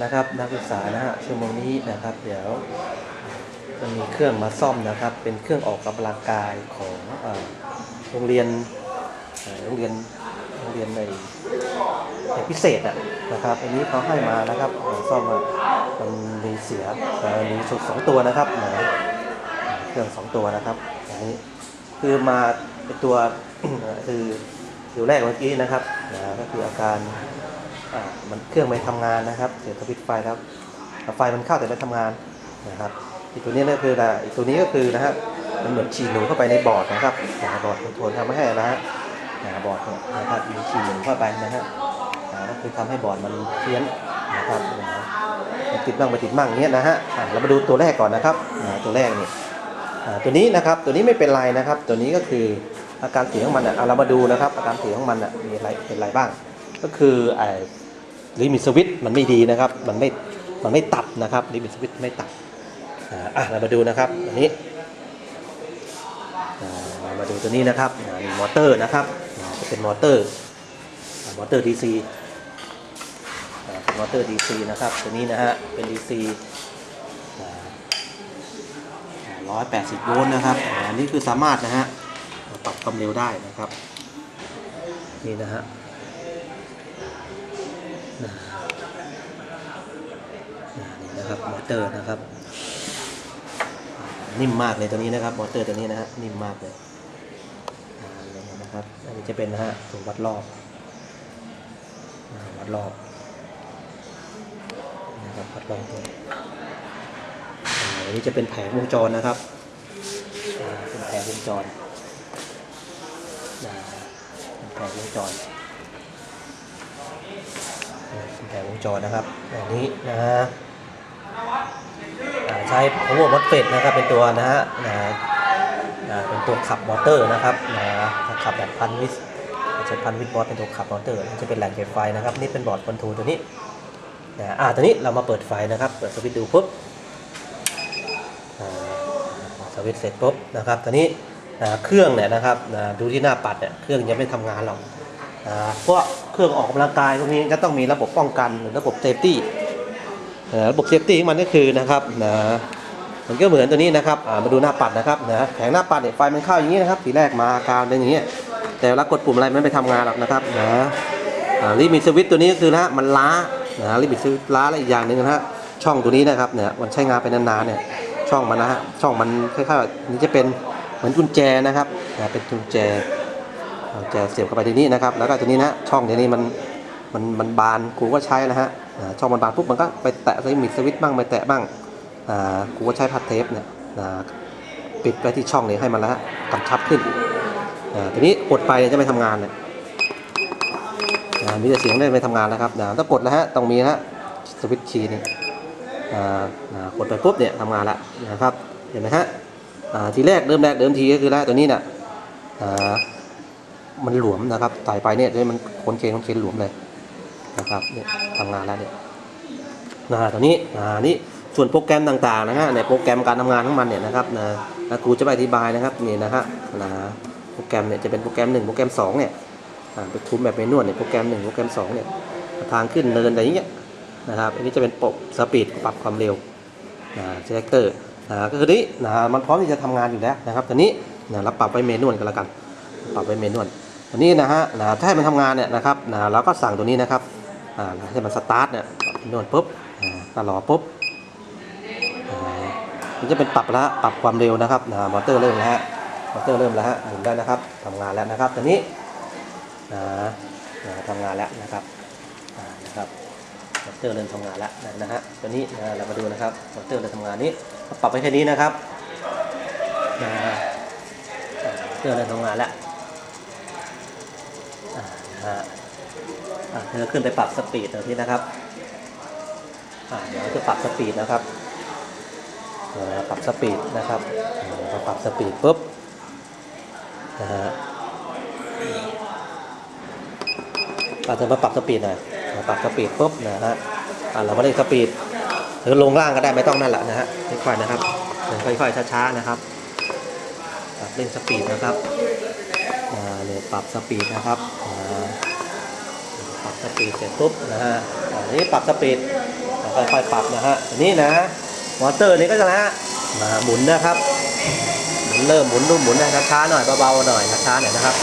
นะครับนักศึกษานะฮะชั่วโมงนี้นะครับ เดี๋ยวจะมีเครื่องมาซ่อมนะครับ เป็นเครื่องออกกำลังกายของโรงเรียนโรงเรียนโรงเรียนในพิเศษอะนะครับ อันนี้เขาให้มานะครับซ่อมอะมันมีเสียมีสุดสองตัวนะครับเครื่องสองตัวนะครับอันนี้คือมาเป็นตัวคืออยู่แรกเมื่อกี้นะครับก็คืออาการ อ่ามันเครื่องไม่ทำงานนะครับเสียสวิตช์ไฟแล้วไฟมันเข้าแต่ไม่ทำงานนะครับอีกตัวนี้ก็คือนะอีกตัวนี้ก็คือนะฮะมันเหมือนฉีดหนูเข้าไปในบอร์ดนะครับบอร์ดคอนโทรลทำไม่ให้นะฮะบอร์ดเนี่ยนะครับมีฉีดหนูเข้าไปนะฮะก็คือทำให้บอร์ดมันเพี้ยนนะครับมันติดบ้างไม่ติดบ้างเนี้ยนะฮะอะเรามาดูตัวแรกก่อนนะครับตัวแรกนี่ตัวนี้นะครับตัวนี้ไม่เป็นไรนะครับ ตัวนี้ก็คืออาการเสียของมันอะเรามาดูนะครับ อาการเสียของมันอะมีอะไรเป็นไรบ้าง ก็คือไอ ลิมิตสวิตช์มันไม่ดีนะครับ มันไม่ มันไม่ตัดนะครับลิมิตสวิตช์ไม่ตัดอ่าอะเรามาดูนะครับอันนี้อ่ามาดูตัวนี้นะครับอ่ามีมอเตอร์นะครับอ่าจะเป็นมอเตอร์มอเตอร์ DC อ่าเป็นมอเตอร์ DC นะครับตัวนี้นะฮะเป็น DC ร้อยแปดสิบโวลต์นะครับอ่าอันนี้คือสามารถนะฮะปรับความเร็วได้นะครับนี่นะฮะ นี่นะครับมอเตอร์นะครับ นิ่มมากเลยตัวนี้นะครับมอเตอร์ตัวนี้นะฮะนิ่มมากเลยนี่นะครับอันนี้จะเป็นนะฮะถุงวัดรอบวัดรอบนะครับวัดรอบตัวอันนี้จะเป็นแผงวงจรนะครับเป็นแผงวงจรแผงวงจร เป็น แผงวงจรนะครับอันนี้นะฮะใช้ power MOSFET นะครับเป็นตัวนะฮะนะเป็นตัวขับมอเตอร์นะครับนะถ้าขับแบบพันวิสใช้พันวิสบอสเป็นตัวขับมอเตอร์จะเป็นแหล่งเก็บไฟนะครับนี่เป็นบอร์ดคอนโทรลตัวนี้นะอ่าตัวนี้เรามาเปิดไฟนะครับ เปิดสวิตช์ดูปุ๊บสวิตช์เสร็จปุ๊บนะครับตัวนี้เครื่องเนี่ยนะครับดูที่หน้าปัดเนี่ยเครื่องยังไม่ทำงานหรอกเพราะ เครื่องออกกำลังกายพวกนี้จะต้องมีระบบป้องกันหรือระบบเซฟตี้ระบบเซฟตี้ของมันก็คือนะครับนะมันก็เหมือนตัวนี้นะครับอ่ามาดูหน้าปัดนะครับนะแผงหน้าปัดเนี่ยไฟมันเข้าอย่างนี้นะครับทีแรกมาการเป็นอย่างนี้ แต่เวลากดปุ่มอะไรมันไม่ทำงานหรอกนะครับนะลิมิตสวิตตัวนี้ก็คือนะมันล้านะลิมิตสวิตล้าและอีกอย่างหนึ่งนะฮะช่องตัวนี้นะครับเนี่ยมันใช้งานไปนานๆเนี่ยช่องมันนะฮะช่องมันคล้ายๆนี่จะเป็นเหมือนกุญแจนะครับนะเป็นกุญแจ จะเสียบเข้าไปที่นี่นะครับ แล้วก็ตัวนี้นะช่องเดี๋ยวนี้มันมันมันบานกูก็ใช้นะฮะช่องมันบานปุ๊บมันก็ไปแตะลิมิตสวิตช์บ้างไปแตะบ้างอ่ากูก็ใช้พัดเทปเนี่ยปิดไว้ที่ช่องนี้ให้มันละกำชับขึ้นอ่าทีนี้กดไปจะไม่ทำงานเนี่ยมีแต่เสียงได้ไม่ทำงานแล้วครับอ่าต้องกดแล้วฮะต้องมีนะฮะสวิตช์คีย์นี่กดไปปุ๊บเนี่ยทำงานละนะครับเห็นไหมฮะทีแรกเริ่มแรกเดิมทีก็คือแล้วตัวนี้เนี่ย มันหลวมนะครับใส่ไปเนี่ยเลยมันคนเคนคนเคนหลวมเลยนะครับเนี่ยทำงานแล้วเนี่ยนะตอนนี้อ่านี่ส่วนโปรแกรมต่างๆนะฮะในโปรแกรมการทำงานของมันเนี่ยนะครับนะครูจะไปอธิบายนะครับนี่นะฮะนะโปรแกรมเนี่ยจะเป็นโปรแกรมหนึ่งโปรแกรมสองเนี่ยอ่าไปคุ้มแบบเมนูเนี่ยโปรแกรมหนึ่งโปรแกรมสองเนี่ยทางขึ้นเนินอะไรอย่างเงี้ยนะครับอันนี้จะเป็นปรับสปีดปรับความเร็วนะเซเลคเตอร์นะก็คือนี้นะมันพร้อมที่จะทำงานอยู่แล้วนะครับตอนนี้นะเราปรับไว้เมนูกันแล้วกัน ปรับไว้เมนู อันนี้นะฮะนะถ้าให้มันทำงานเนี่ยนะครับนะเราก็สั่งตัวนี้นะครับอ่าให้มันสตาร์ทเนี่ยเมนูปุ๊บอ่าก็รอปุ๊บมันจะเป็นปรับแล้วปรับความเร็วนะครับนะมอเตอร์เริ่มแล้วฮะมอเตอร์เริ่มแล้วฮะหมุนได้นะครับทำงานแล้วนะครับตัวนี้นะนะทำงานแล้วนะครับนะครับมอเตอร์เริ่มทำงานแล้วนะฮะตัวนี้นะเรามาดูนะครับมอเตอร์เริ่มทำงานนี้ปรับไปแค่นี้นะครับนะอ่ามอเตอร์เริ่มทำงานแล้ว ฮะอะเธอขึ้นไปปรับสปีดหน่อยที่นะครับเดี๋ยวจะปรับสปีดนะครับปรับสปีดนะครับอ่าพอปรับสปีดปุ๊บนะฮะเราจะมาปรับสปีดหน่อยปรับสปีดปุ๊บนะฮะอ่าเราไม่ได้สปีดหรือลงล่างก็ได้ไม่ต้องนั่นแหละนะฮะค่อยๆนะครับค่อยๆช้าๆนะครับ เล่นสปีดนะครับเนี่ยปรับสปีดนะครับปรับสปีดเสร็จปุ๊บนะฮะอันนี้ปรับสปีดค่อยๆปรับนะฮะอันนี้นะมอเตอร์นี้ก็จะนะฮะมาหมุนนะครับหมุนเริ่มหมุนดูหมุนนะช้าๆหน่อยเบาๆหน่อยช้าๆหน่อยนะครับ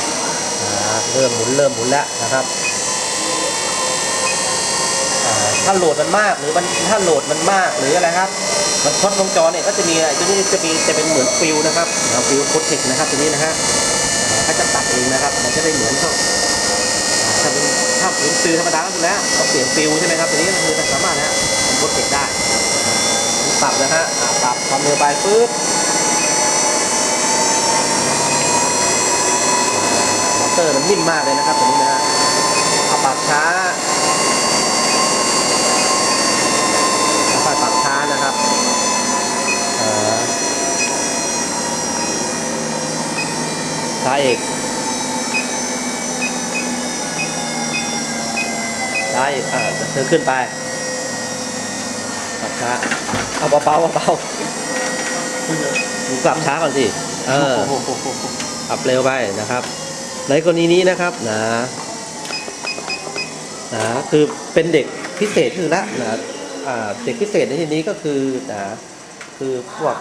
เริ่มหมุนเริ่มหมุนแล้วนะครับถ้าโหลดมันมากหรือมันถ้าโหลดมันมากหรืออะไรครับ มันช็อตวงจรเนี่ยก็จะมีอะไรตัวนี้จะมีจะเป็นเหมือนฟิวนะครับนะฟิวโคตเทคนะครับตัวนี้นะฮะอ่าเขาจะตัดเองนะครับ มันจะได้เหมือนเขาอ่าถ้าเป็นถ้าเป็นฟิวธรรมดาก็แล้วต้องเปลี่ยนฟิวใช่ไหมครับตัวนี้ก็คือสามารถนะฮะโคตเทคได้ปรับนะฮะปรับความเร็วไปปึ๊บมอเตอร์มันนิ่มมากเลยนะครับตัวนี้นะฮะเอาปรับช้าค่อยๆปรับช้านะครับเอ่อช้าอีกช้าอีกอ่า เธอขึ้นไปปรับช้าเอาเบาๆเบาๆดูปรับช้าก่อนสิ เออปรับเร็วไปนะครับ ในกรณีนี้นะครับนะนะคือเป็นเด็กพิเศษคือละนะเด็กพิเศษในที่นี้ก็คือนะคือพวก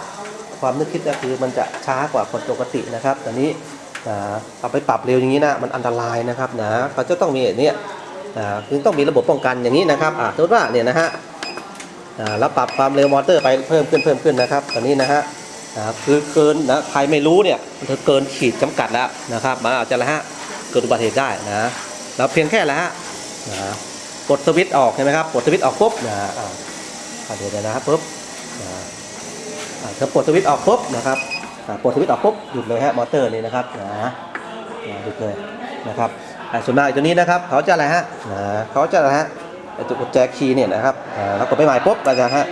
ความนึกคิดก็คือมันจะช้ากว่าคนปกตินะครับตอนนี้นะเอาไปปรับเร็วอย่างนี้นะมันอันตรายนะครับนะเขาจะต้องมีเนี่ย คือต้องมีระบบป้องกันอย่างนี้นะครับสมมติว่าเนี่ยนะฮะอ่าแล้วปรับความเร็วมอเตอร์ไปเพิ่มขึ้นเพิ่มขึ้นนะครับตอนนี้นะฮะคือเกินนะใครไม่รู้เนี่ยเธอเกินขีดจำกัดแล้วนะครับมันอาจจะละฮะเกิดอุบัติเหตุได้นะเราเพียงแค่ละฮะกดสวิตช์ออกใช่ไหมครับกดสวิตช์ออกปุ๊บนะอ่าอ่าเดี๋ยวนะครับปุ๊บนะอ่าเธอปลดสวิตช์ออกปุ๊บนะครับปลดสวิตช์ออกปุ๊บหยุดเลยฮะมอเตอร์นี่นะครับนะนะหยุดเลยนะครับ อ่าส่วนมากตัวนี้นะครับเขาจะอะไรฮะเขาจะอะไรฮะไอตัวกุญแจคีย์เนี่ยนะครับอ่าเรากดไปหม่ปุ๊บก็จะฮะ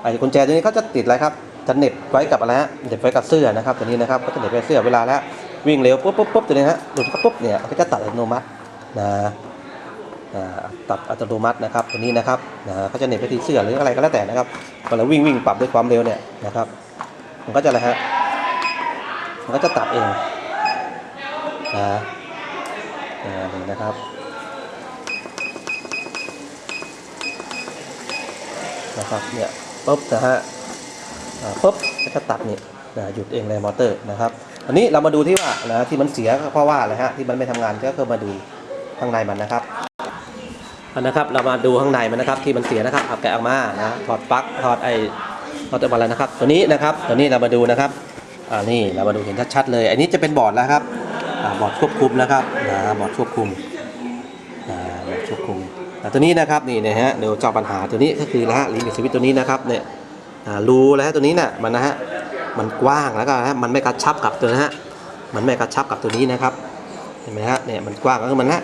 ไอ้กุญแจตัวนี้เขาจะติดอะไรครับจะเหน็บไว้กับอะไรฮะเหน็บไว้กับเสื้อนะครับตัวนี้นะครับก็จะเหน็บไว้เสื้อเวลาแล้ววิ่งเร็วปุ๊บปุ๊บปุ๊บตัวนี้ฮะหลุดปุ๊บเนี่ยก็จะตัดอัตโนมัตินะตัดอัตโนมัตินะครับตัวนี้นะครับนะเขาจะเหน็บไปที่เสื้อหรืออะไรก็แล้วแต่นะครับเวลาวิ่งวิ่งปรับด้วยความเร็วเนี่ยนะครับมันก็จะอะไรฮะมันก็จะตัดเองนะ นี่นะครับ นะครับเนี่ยปุ๊บนะฮะปุ๊บแล้วก็ตัดนี่นะหยุดเองเลยมอเตอร์นะครับอันนี้เรามาดูที่ว่านะที่มันเสียเพราะว่าอะไรฮะที่มันไม่ทำงานก็คือมาดูข้างในมันนะครับอันนะครับเรามาดูข้างในมันนะครับที่มันเสียนะครับเอาแกะออกมานะถอดปลั๊กถอดไอ้ถอดตัวอะไรนะครับ ตัวนี้นะครับตัวนี้เรามาดูนะครับอ่านี่เรามาดูเห็นชัดๆเลย อันนี้จะเป็นบอร์ดแล้วครับ บอร์ดควบคุมนะครับนะบอร์ดควบคุมบอ่าควบคุมอ่ตัวนี้นะครับนี่นะฮะเดี๋ยวเจาะปัญหาตัวนี้ก็คือนะฮะลิมิตสวิตตัวนี้นะครับเนี่ยรูแล้วตัวนี้น่ะมันนะฮะมันกว้างแล้วก็นะฮะมันไม่กระชับกับตัวนะฮะมันไม่กระชับกับตัวนี้นะครับเห็นไหมฮะเนี่ยมันกว้างก็คือมันนะ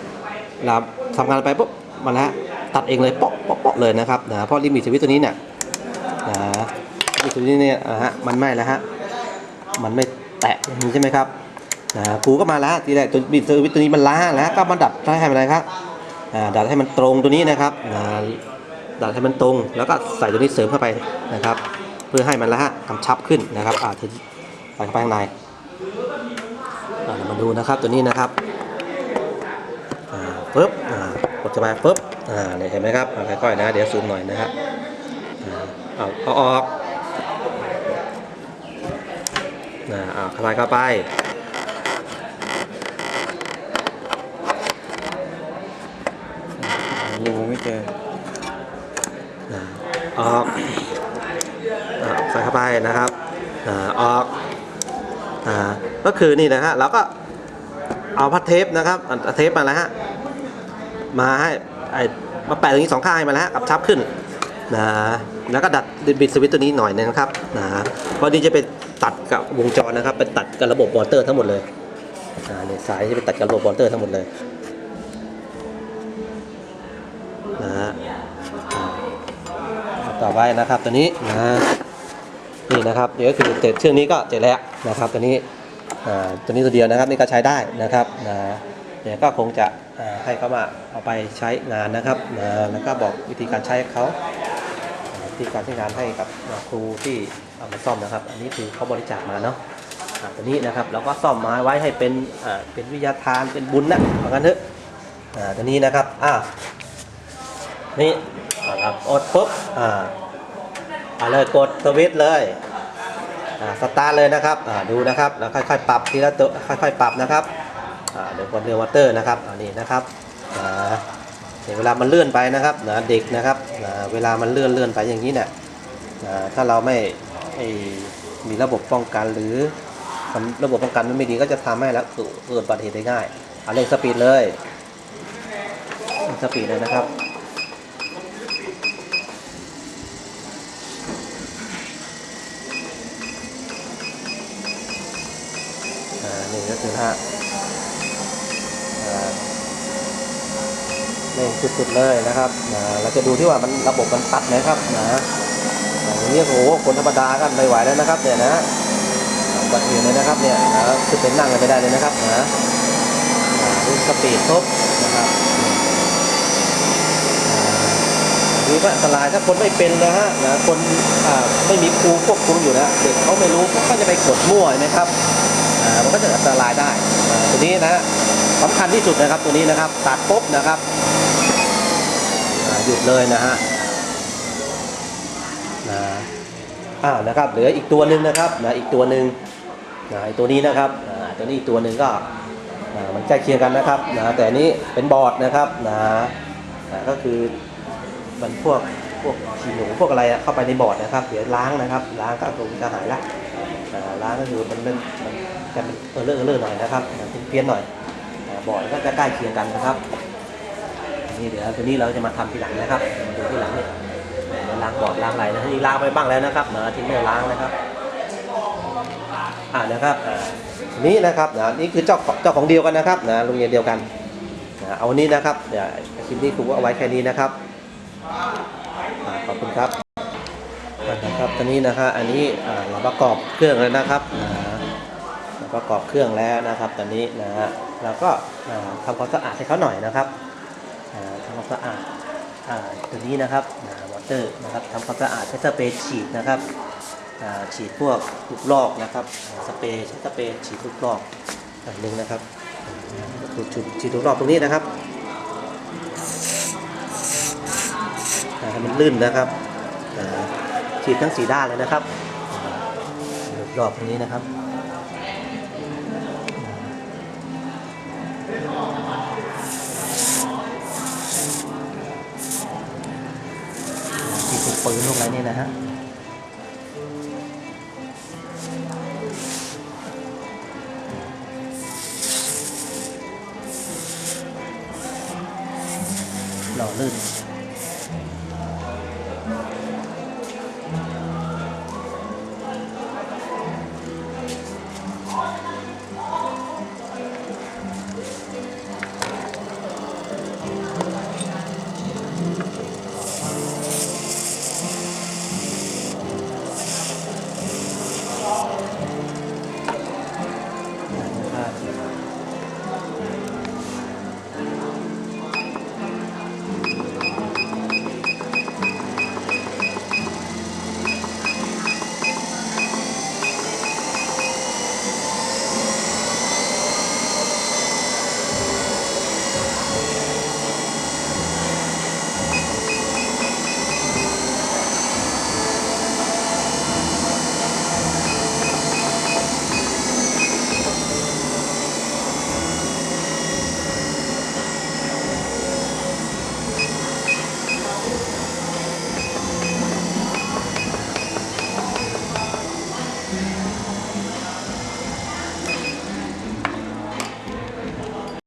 เราทำงานไปปุ๊บมันนะตัดเองเลยเปาะเปาะเปาะเลยนะครับนะเพราะลิมิตสวิตตัวนี้เนี่ยนะลิมิตสวิตตัวนี้เนี่ยนะฮะมันไม่แล้วฮะมันไม่แตะอย่างนี้ใช่ไหมครับ นะครูก็มาแล้วทีแรกตัวลิมิตสวิตตัวนี้มันล้าแล้วก็มาดัดให้มันอะไรครับอ่าดัดให้มันตรงตัวนี้นะครับอ่าดัดให้มันตรง แล้วก็ใส่ตัวนี้เสริมเข้าไปนะครับ เพื่อให้มันละฮะกำชับขึ้นนะครับอ่าถึงใส่เข้าไปข้างในอ่ามาดูนะครับตัวนี้นะครับอ่าปึ๊บอ่ากดจะมาปึ๊บอ่าเนี่ยเห็นไหมครับอ่าค่อยๆนะเดี๋ยวซูมหน่อยนะครับอ่าเอาเอาออกอ่าเอาเข้าไปเข้าไป รูไม่เจอออกใส่เข้าไปนะครับออกก็คือนี่นะฮะเราก็เอาพัดเทปนะครับเทปมาแล้วฮะมาให้ไอมาแปะตรงนี้สองข้างให้มาแล้วฮะกับชับขึ้นนะแล้วก็ดัดบิดสวิตตัวนี้หน่อยนะครับนะพราะนี่จะไปตัดกับวงจรนะครับเป็นตัดกับระบบมอเตอร์ทั้งหมดเลยอ่าเนี่ยสายจะไปตัดกับระบบมอเตอร์ทั้งหมดเลย นะฮะต่อไปนะครับตัวนี้นะนี่นะครับเดี๋ยวก็คือเสร็จเชือกนี้ก็เสร็จแล้วนะครับตัวนี้อ่าตัวนี้ตัวเดียวนะครับนี่ก็ใช้ได้นะครับนะเดี๋ยวก็คงจะให้เขามาเอาไปใช้งานนะครับนะแล้วก็บอกวิธีการใช้เขาวิธีการใช้งานให้กับครูที่เอามาซ่อมนะครับ อันนี้คือเขาบริจาคมาเนาะตัวนี้นะครับเราก็ซ่อมมาไว้ให้เป็นเป็นวิทยาทานเป็นบุญนะเอางั้นเถอะตัวนี้นะครับอ่า นี่อ่าครับอดปุ๊บอ่าเอาเลยกดสวิตช์เลยอ่าสตาร์ทเลยนะครับอ่าดูนะครับแล้วค่อยๆปรับทีละตัวค่อยๆปรับนะครับอ่าเดี๋ยวกดเรือวอเตอร์นะครับอันนี้นะครับอ่าเดี๋ยวเวลามันเลื่อนไปนะครับนะเด็กนะครับอ่าเวลามันเลื่อนเลื่อนไปอย่างนี้เนี่ยอ่าถ้าเราไม่มีระบบป้องกันหรือระบบป้องกันมันไม่ดีก็จะทำให้แล้วเกิดอุบัติเหตุได้ง่ายเอาเร่งสปีดเลยเร่งสปีดเลยนะครับ นี่ก็คือฮะเร่งสุดๆเลยนะครับเราจะดูที่ว่ามันระบบมันตัดไหมครับนะอย่างนี้โอ้โหคนธรรมดาก็ไม่ไหวแล้วนะครับเนี่ยนะบัติเหตุเลยนะครับเนี่ยนะคือเป็นนั่งกันไม่ได้เลยนะครับนะอ่าดูสปีดครบนะครับนี่ก็อันตรายถ้าคนไม่เป็นนะฮะนะคนไม่มีครูควบคุมอยู่นะเด็กเขาไม่รู้เขาก็จะไปกดมั่วนไหมครับ มันก็จะอันตรายได้ตัวนี้นะสำคัญที่สุดนะครับตัวนี้นะครับตัดปุ๊บนะครับหยุดเลยนะฮะนะอ้าวนะครับเหลืออีกตัวหนึ่งนะครับนะอีกตัวหนึ่งนะตัวนี้นะครับตัวนี้อีกตัวหนึ่งก็มันใกล้เคียงกันนะครับนะแต่นี้เป็นบอร์ดนะครับนะก็คือมันพวกพวกขี้หนูพวกอะไรเข้าไปในบอร์ดนะครับ เดี๋ยวล้างนะครับ ล้างก็คงจะหายละอ่าร้านก็คือมันมันมัน จะเออเลอร์เออเลอร์หน่อยนะครับเพี้ยนหน่อยอ่าบอร์ดก็จะใกล้เคียงกันนะครับนี่เดี๋ยวตัวนี้เราจะมาทำทีหลังนะครับมาดูทีหลังเนี่ยล้างบอร์ดล้างอะไรนะนี่ล้างไปบ้างแล้วนะครับนะทิ้งไม่ล้างนะครับอ่านะครับนี้นะครับนะนี่คือเจ้าของเจ้าของเดียวกันนะครับนะโรงเรียนเดียวกันนะเอาวันนี้นะครับเดี๋ยวคลิปนี้ครูกเอาไว้แค่นี้นะครับขอบคุณครับนะครับตอนนี้นะฮะอันนี้เราประกอบเครื่องแล้วนะครับนะ ประกอบเครื่องแล้วนะครับ ตอนนี้นะฮะเราก็ทำความสะอาดให้เขาหน่อยนะครับทำความสะอาดตัวนี้นะครับวอเตอร์นะครับทำความสะอาดใช้สเปรย์ฉีดนะครับฉีดพวกลูกลอกนะครับสเปรย์ใช้สเปรย์ฉีดลูกลอกอันหนึ่งนะครับฉีดลูกลอกตรงนี้นะครับให้มันลื่นนะครับฉีดทั้งสีด้านเลยนะครับรอบตรงนี้นะครับ พวกอะไรนี่นะฮะหล่อลื่น